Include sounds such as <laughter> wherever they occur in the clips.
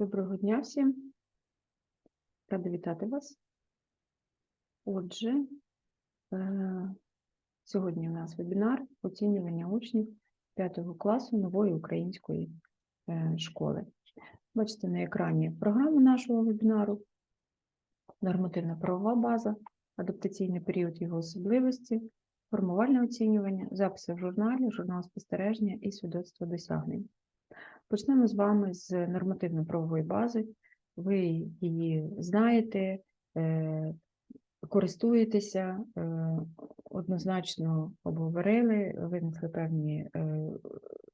Доброго дня всім. Рада вітати вас. Отже, е, сьогодні у нас вебінар оцінювання учнів 5 класу нової української е, школи. Бачите на екрані програму нашого вебінару, нормативна правова база, адаптаційний період його особливості, формувальне оцінювання, записи в журналі, журнал спостереження і свідоцтво досягнень. Почнемо з вами з нормативно-правової бази. Ви її знаєте, е, користуєтеся, е, однозначно обговорили, винесли певні е,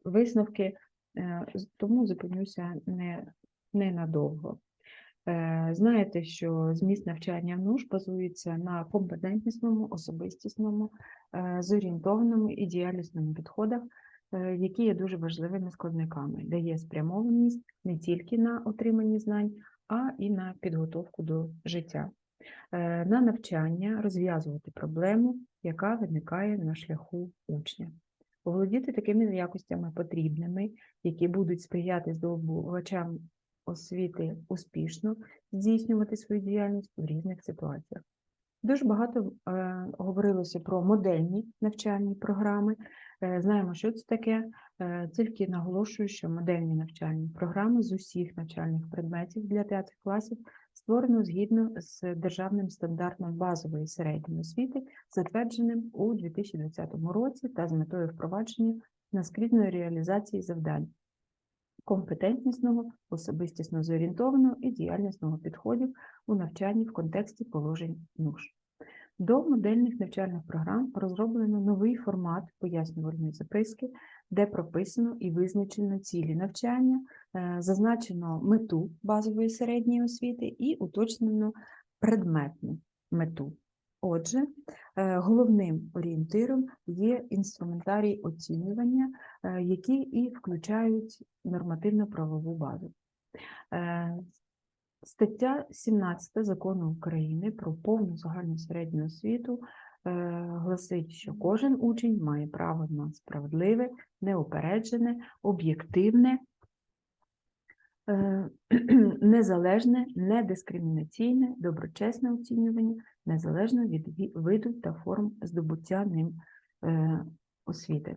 висновки, тому зупинюся не, ненадовго. Знаєте, що зміст навчання НУШ базується на компетентнісному, особистісному, зорієнтованому і діяльнісному підходах, які є дуже важливими складниками, де є спрямованість не тільки на отримання знань, а і на підготовку до життя, Е, на навчання розв'язувати проблему, яка виникає на шляху учня. Володіти такими якостями потрібними, які будуть сприяти здобувачам освіти успішно здійснювати свою діяльність у різних ситуаціях. Дуже багато е, говорилося про модельні навчальні програми. Е, знаємо, що це таке. Е, тільки наголошую, що модельні навчальні програми з усіх навчальних предметів для 5 класів створено згідно з державним стандартом базової середньої освіти, затвердженим у 2020 році та з метою впровадження наскрізної реалізації завдань компетентнісного, особистісно зорієнтованого і діяльнісного підходів у навчанні в контексті положень НУШ. До модельних навчальних програм розроблено новий формат пояснювальної записки, де прописано і визначено цілі навчання, е, зазначено мету базової середньої освіти і уточнено предметну мету. Отже, е, головним орієнтиром є інструментарій оцінювання, е, які і включають нормативно-правову базу. Стаття 17 Закону України про повну загальну середню освіту е, гласить, що кожен учень має право на справедливе, неупереджене, об'єктивне, е, <clears throat> незалежне, недискримінаційне, доброчесне оцінювання, незалежно від виду та форм здобуття ним е, освіти.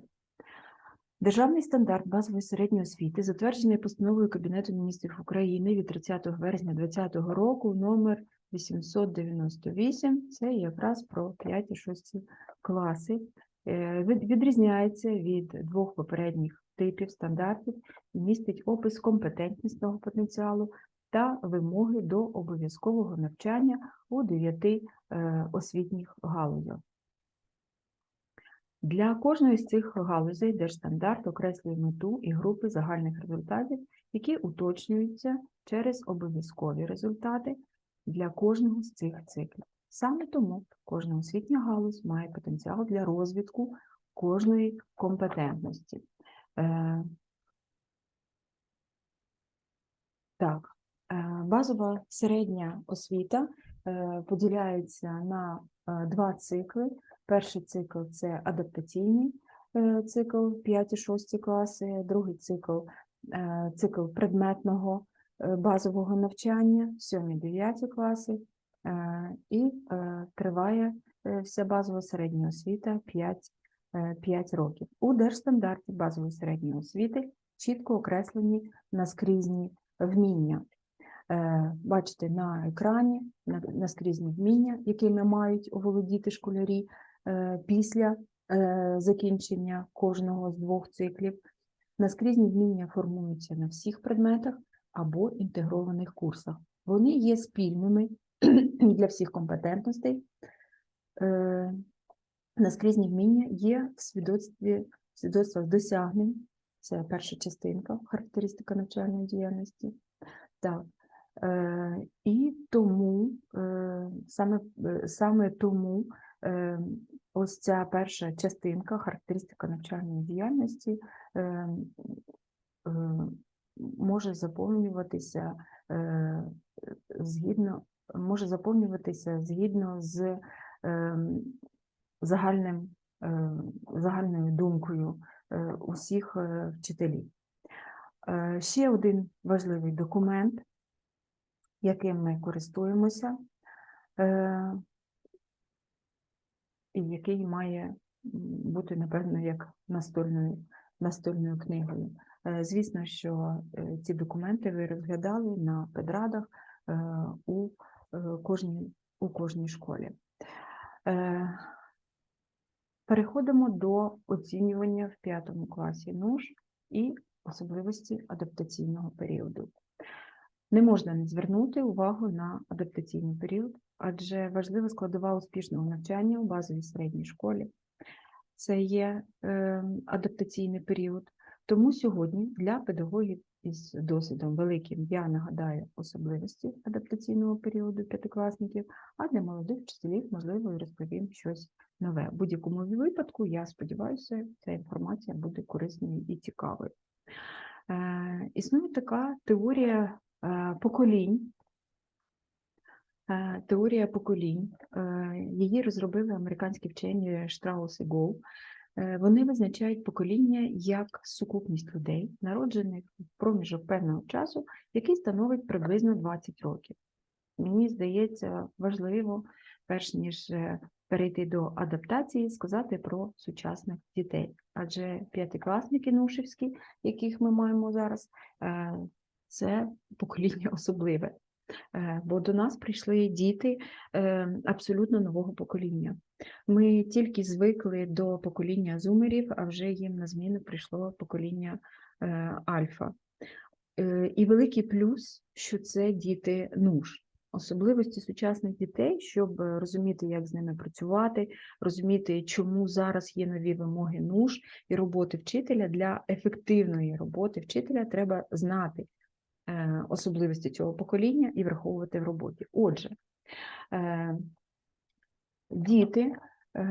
Державний стандарт базової середньої освіти, затверджений постановою Кабінету міністрів України від 30 вересня 2020 року, номер 898, це якраз про 5-6 класи, е, відрізняється від двох попередніх типів стандартів і містить опис компетентнісного потенціалу та вимоги до обов'язкового навчання у дев'яти е, освітніх галузях. Для кожної з цих галузей держстандарт окреслює мету і групи загальних результатів, які уточнюються через обов'язкові результати для кожного з цих циклів. Саме тому кожна освітня галузь має потенціал для розвитку кожної компетентності. Е, Так, е, базова середня освіта е, поділяється на два цикли. Перший цикл це адаптаційний е, цикл 5-6 класи, другий цикл е, цикл предметного е, базового навчання 7-9 класи, е, і е, триває е, вся базова середня освіта 5, е, 5 років. У держстандарті базової середньої освіти чітко окреслені наскрізні вміння. Е, Бачите на екрані на- наскрізні вміння, якими мають оволодіти школярі е, після е, закінчення кожного з двох циклів. Наскрізні вміння формуються на всіх предметах або інтегрованих курсах. Вони є спільними <clears throat> для всіх компетентностей. Наскрізні вміння є в свідоцтві, в свідоцтвах досягнень. Це перша частинка, характеристика навчальної діяльності. Так. Е, і тому, е, саме, е, саме тому ось ця перша частинка, характеристика навчальної діяльності, може заповнюватися згідно, може заповнюватися згідно з загальним, загальною думкою усіх вчителів. Ще один важливий документ, яким ми користуємося, е, і який має бути, напевно, як настольною, настольною книгою. Е, Звісно, що е, ці документи ви розглядали на педрадах у кожній, у кожній школі. Переходимо до оцінювання в п'ятому класі НУШ і особливості адаптаційного періоду. Не можна не звернути увагу на адаптаційний період, адже важлива складова успішного навчання у базовій середній школі. Це є е, адаптаційний період. Тому сьогодні для педагогів із досвідом великим я нагадаю особливості адаптаційного періоду п'ятикласників, а для молодих вчителів, можливо, і розповім щось нове. В будь-якому випадку, я сподіваюся, ця інформація буде корисною і цікавою. Е, Існує така теорія поколінь. Е, Теорія поколінь. Е, Її розробили американські вчені Штраус і Гоу. Е, Вони визначають покоління як сукупність людей, народжених в проміжок певного часу, який становить приблизно 20 років. Мені здається, важливо, перш ніж е, перейти до адаптації, сказати про сучасних дітей. Адже п'ятикласники нушівські, яких ми маємо зараз, е, це покоління особливе. Е, Бо до нас прийшли діти е, абсолютно нового покоління. Ми тільки звикли до покоління зумерів, а вже їм на зміну прийшло покоління е, альфа. І великий плюс, що це діти нуж. Особливості сучасних дітей, щоб розуміти, як з ними працювати, розуміти, чому зараз є нові вимоги нуж і роботи вчителя. Для ефективної роботи вчителя треба знати особливості цього покоління і враховувати в роботі. Отже, е, діти. е,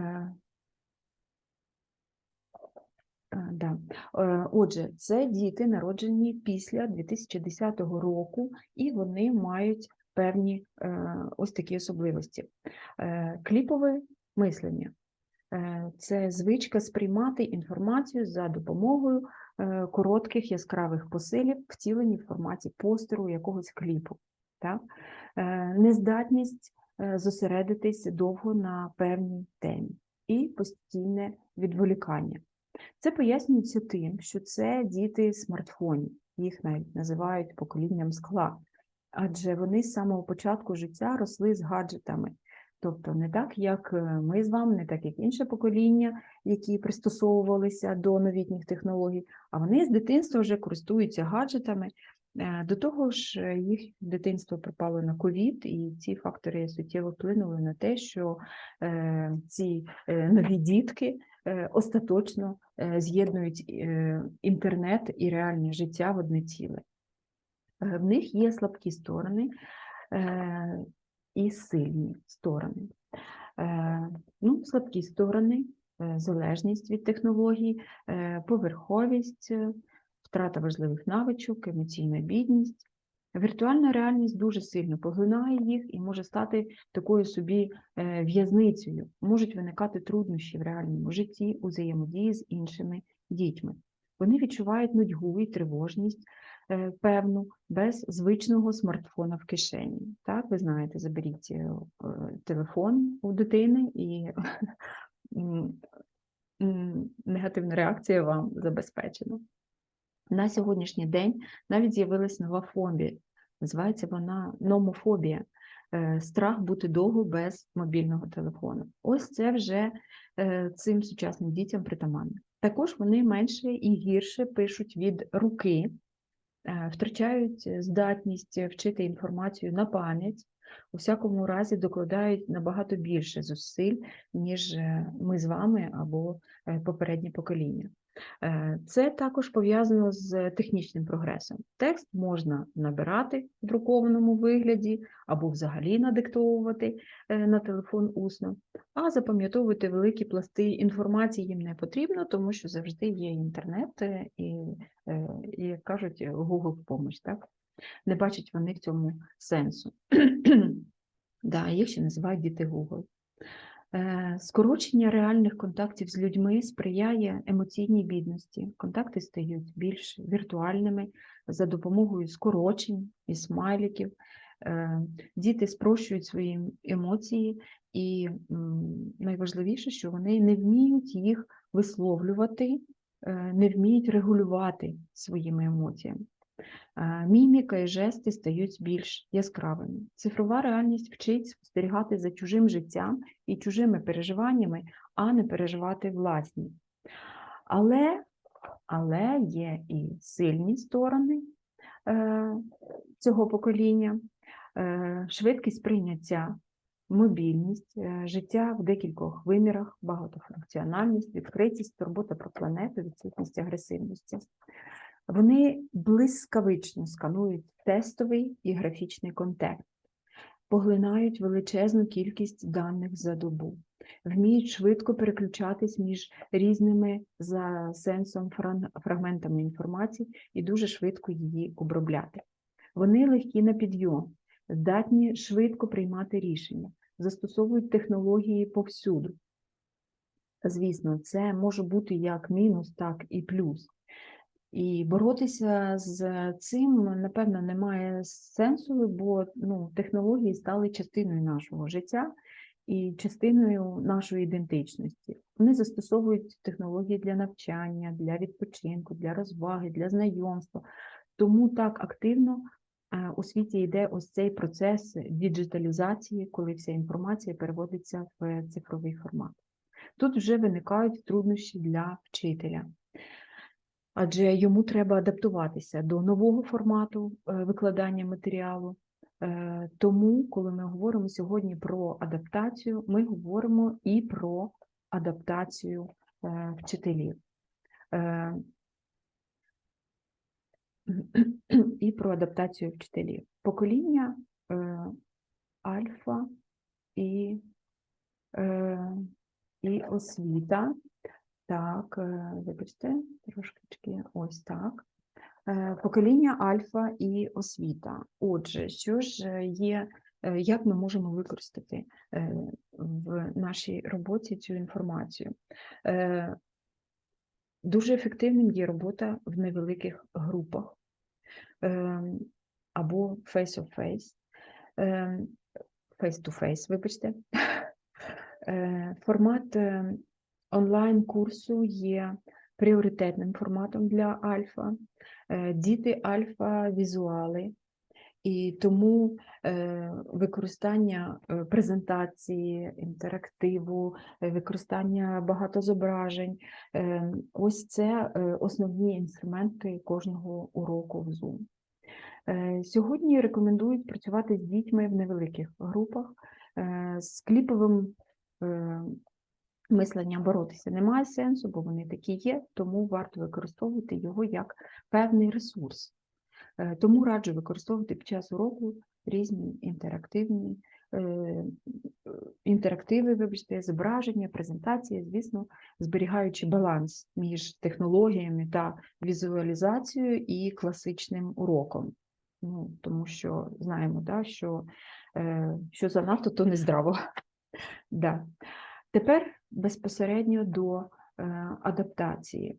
е, Да. Е, Отже, це діти, народжені після 2010 року, і вони мають певні е, ось такі особливості. Е, Кліпове мислення Е, це звичка сприймати інформацію за допомогою е, коротких яскравих посилів, втілені в форматі постеру якогось кліпу. Так? Е, Нездатність е, зосередитись довго на певній темі і постійне відволікання. Це пояснюється тим, що це діти смартфонів, їх навіть називають поколінням скла, адже вони з самого початку життя росли з гаджетами. Тобто не так, як е, ми з вами, не так, як інше покоління, які пристосовувалися до новітніх технологій, а вони з дитинства вже користуються гаджетами. Е, До того ж, е, їх дитинство припало на ковід, і ці фактори суттєво вплинули на те, що ці нові дітки остаточно з'єднують інтернет і реальне життя в одне ціле. В них є слабкі сторони і сильні сторони. Е, Ну, слабкі сторони, е, залежність від технологій, е, поверховість, втрата важливих навичок, емоційна бідність. Віртуальна реальність дуже сильно поглинає їх і може стати такою собі в'язницею. Можуть виникати труднощі в реальному житті у взаємодії з іншими дітьми. Вони відчувають нудьгу і тривожність е, певну без звичного смартфона в кишені. Так, ви знаєте, заберіть е, е, телефон у дитини і <laughs> негативна реакція вам забезпечена. На сьогоднішній день навіть з'явилась нова фобія. Називається вона номофобія. Страх бути довго без мобільного телефону. Ось це вже цим сучасним дітям притаманно. Також вони менше і гірше пишуть від руки, е, втрачають здатність вчити інформацію на пам'ять, у всякому разі докладають набагато більше зусиль, ніж е, ми з вами або е, попереднє покоління. Е, Це також пов'язано з технічним прогресом. Текст можна набирати в друкованому вигляді або взагалі надиктовувати е, на телефон усно, а запам'ятовувати великі пласти інформації їм не потрібно, тому що завжди є інтернет е, і, як кажуть, Google в помощь, так? Не бачать вони в цьому сенсу. <clears throat> да, їх ще називають діти Google. Е, Скорочення реальних контактів з людьми сприяє емоційній бідності. Контакти стають більш віртуальними за допомогою скорочень і смайликів. Е, Діти спрощують свої емоції, і найважливіше, що вони не вміють їх висловлювати, е, не вміють регулювати своїми емоціями. Е, Міміка і жести стають більш яскравими. Цифрова реальність вчить спостерігати за чужим життям і чужими переживаннями, а не переживати власні. Але, але є і сильні сторони е, цього покоління, Е, швидкість прийняття, мобільність, е, життя в декількох вимірах, багатофункціональність, відкритість, турбота про планету, відсутність агресивності. Вони блискавично сканують тестовий і графічний контекст, поглинають величезну кількість даних за добу, вміють швидко переключатись між різними за сенсом фрагментами інформації і дуже швидко її обробляти. Вони легкі на підйом, здатні швидко приймати рішення, застосовують технології повсюду. Звісно, це може бути як мінус, так і плюс. І боротися з цим, напевно, немає сенсу, бо ну, технології стали частиною нашого життя і частиною нашої ідентичності. Вони застосовують технології для навчання, для відпочинку, для розваги, для знайомства. Тому так активно е, у світі йде ось цей процес діджиталізації, коли вся інформація переводиться в цифровий формат. Тут вже виникають труднощі для вчителя адже йому треба адаптуватися до нового формату е, викладання матеріалу. Е, Тому, коли ми говоримо сьогодні про адаптацію, ми говоримо і про адаптацію е, вчителів. <clears throat> І про адаптацію вчителів. Покоління альфа і, і освіта так, е, вибачте, трошки ось так. Е, Покоління альфа і освіта. Отже, що ж е, є, як ми можемо використати в нашій роботі цю інформацію? Дуже ефективним є робота в невеликих групах або face-to-face, face-to-face, вибачте. <laughs> Формат онлайн-курсу є пріоритетним форматом для альфа. Е, Діти альфа-візуали, і тому е, використання е, презентації, інтерактиву, використання багатозображень ось це основні інструменти кожного уроку в Zoom. Сьогодні рекомендують працювати з дітьми в невеликих групах з кліповим мисленням боротися немає сенсу, бо вони такі є, тому варто використовувати його як певний ресурс. Е, Тому раджу використовувати під час уроку різні інтерактивні е, інтерактиви, вибачте, зображення, презентації, звісно, зберігаючи баланс між технологіями та візуалізацією і класичним уроком. Ну, тому що знаємо, да, що, е, що занадто, то не здраво. <laughs> Да. Тепер безпосередньо до е, адаптації.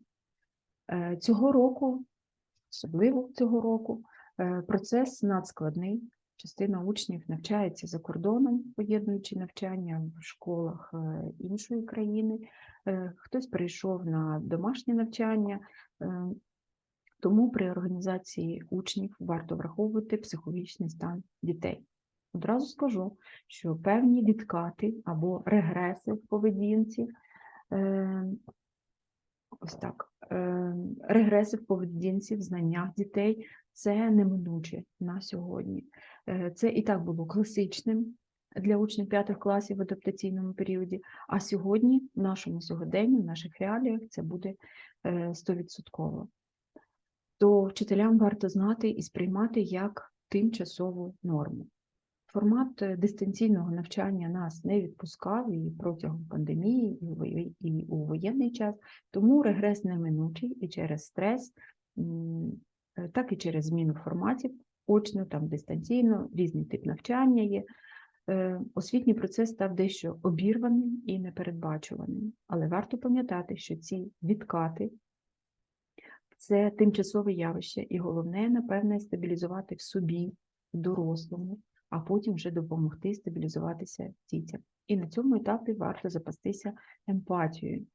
Е, Цього року, особливо цього року, е, процес надскладний. Частина учнів навчається за кордоном, поєднуючи навчання в школах іншої країни. Хтось прийшов на домашнє навчання, тому при організації учнів варто враховувати психологічний стан дітей. Одразу скажу, що певні відкати або регреси в поведінці, е, ось так, е, регреси в поведінці, в знаннях дітей це неминуче на сьогодні. Е, Це і так було класичним для учнів п'ятих класів в адаптаційному періоді, а сьогодні, в нашому сьогоденні, в наших реаліях, це буде стовідсотково. То вчителям варто знати і сприймати як тимчасову норму. Формат е, дистанційного навчання нас не відпускав і протягом пандемії, і у воєнний час, тому регрес неминучий і через стрес, е, так і через зміну форматів, очно, там дистанційно, різний тип навчання є. е, освітній процес став дещо обірваним і непередбачуваним. Але варто пам'ятати, що ці відкати це тимчасове явище, і головне, напевне, стабілізувати в собі, в дорослому, а потім вже допомогти стабілізуватися дітям. І на цьому етапі варто запастися емпатією,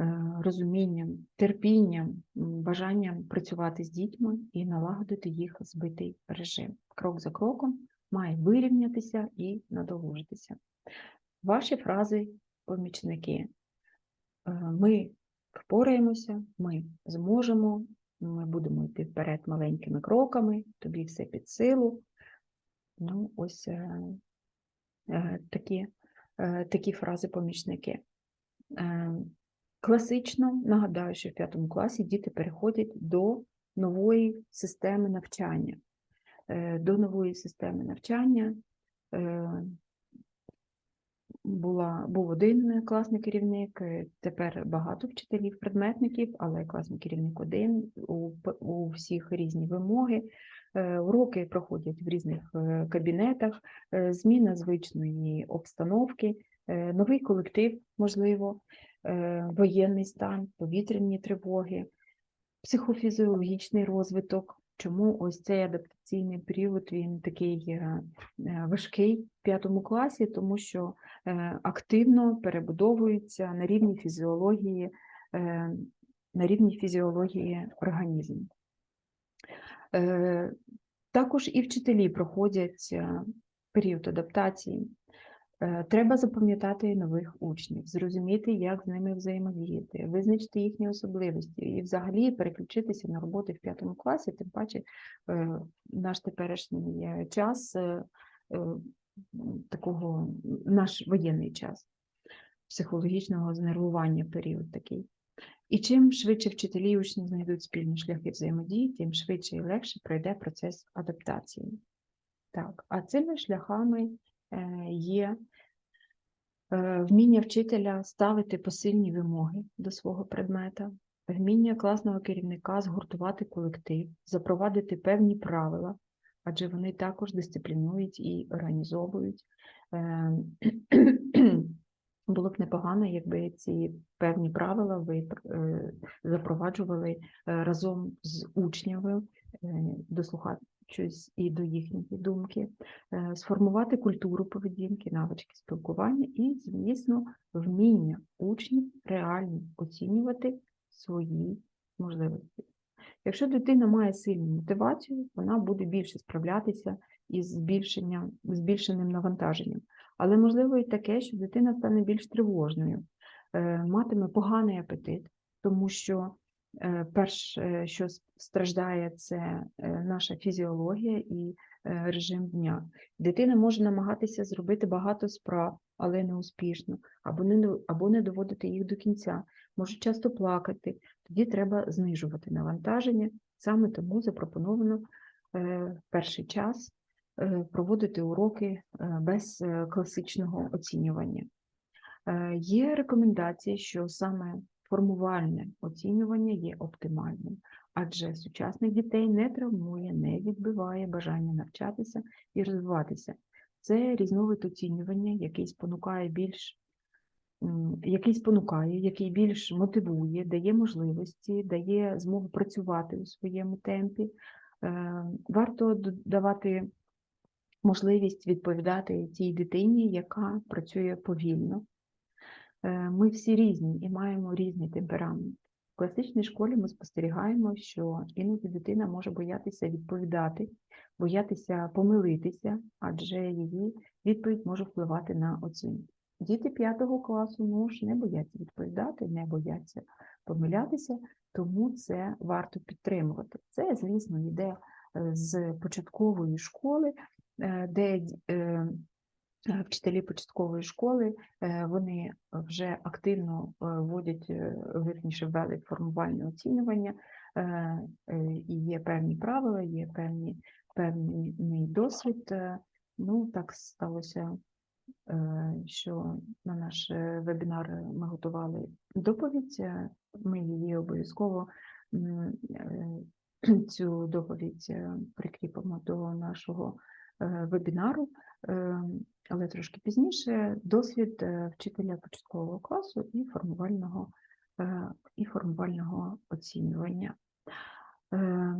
е, розумінням, терпінням, бажанням працювати з дітьми і налагодити їх збитий режим. Крок за кроком має вирівнятися і надолужитися. Ваші фрази, помічники. Е, Ми впораємося, ми зможемо, ми будемо йти вперед маленькими кроками, тобі все під силу. Ну, ось е, е, такі, е, такі фрази помічники. Е, Класично нагадаю, що в п'ятому класі діти переходять до нової системи навчання. До нової системи навчання була, був один класний керівник, тепер багато вчителів, предметників, але класний керівник один, у, у всіх різні вимоги. Е, Уроки проходять в різних е, кабінетах, е, зміна звичної обстановки, новий колектив, можливо, воєнний стан, повітряні тривоги, психофізіологічний розвиток. Чому ось цей адаптаційний період він такий важкий в п'ятому класі, тому що активно перебудовується на рівні фізіології, на рівні фізіології організму. Е, Також і вчителі проходять е, період адаптації. Е, Треба запам'ятати нових учнів, зрозуміти, як з ними взаємодіяти, визначити їхні особливості і взагалі переключитися на роботи в п'ятому класі, тим паче е, наш теперішній час, такого, наш воєнний час, психологічного знервування період такий. І чим швидше вчителі і учні знайдуть спільні шляхи взаємодії, тим швидше і легше пройде процес адаптації. Так, а цими шляхами е, є е, вміння вчителя ставити посильні вимоги до свого предмета, вміння класного керівника згуртувати колектив, запровадити певні правила, адже вони також дисциплінують і організовують. Було б непогано, якби ці певні правила ви е, запроваджували е, разом з учнями, е, дослухаючись і до їхньої думки, сформувати культуру поведінки, навички спілкування і, звісно, вміння учнів реально оцінювати свої можливості. Якщо дитина має сильну мотивацію, вона буде більше справлятися із збільшенням, збільшеним навантаженням. Але можливо і таке, що дитина стане більш тривожною, е, матиме поганий апетит, тому що е, перше, що страждає, це е, наша фізіологія і е, режим дня. Дитина може намагатися зробити багато справ, але не успішно, або не, або не доводити їх до кінця, може часто плакати. Тоді треба знижувати навантаження. Саме тому запропоновано е, перший час е, проводити уроки е, без е, класичного оцінювання. Е, Є рекомендації, що саме формувальне оцінювання є оптимальним, адже сучасних дітей не травмує, не відбиває бажання навчатися і розвиватися. Це різновид оцінювання, який спонукає більш який спонукає, який більш мотивує, дає можливості, дає змогу працювати у своєму темпі. Е, Варто д- давати можливість відповідати тій дитині, яка працює повільно. Е, Ми всі різні і маємо різний темперамент. В класичній школі ми спостерігаємо, що іноді дитина може боятися відповідати, боятися помилитися, адже її відповідь може впливати на оцінку. Діти 5 класу ну, ж не бояться відповідати, не бояться помилятися, тому це варто підтримувати. Це, звісно, йде е, з початкової школи, де д- е, е, вчителі початкової школи е, вони вже активно е, вводять, е, вірніше ввели формувальне оцінювання, е, е, і є певні правила, є певні, певний досвід. е, Ну, так сталося, е, що на наш е, вебінар ми готували доповідь. е, Ми її обов'язково е, <clears throat> цю доповідь е, прикріпимо до нашого е, вебінару, е, але трошки пізніше, досвід е, вчителя початкового класу і формувального, е, і формувального оцінювання. Е,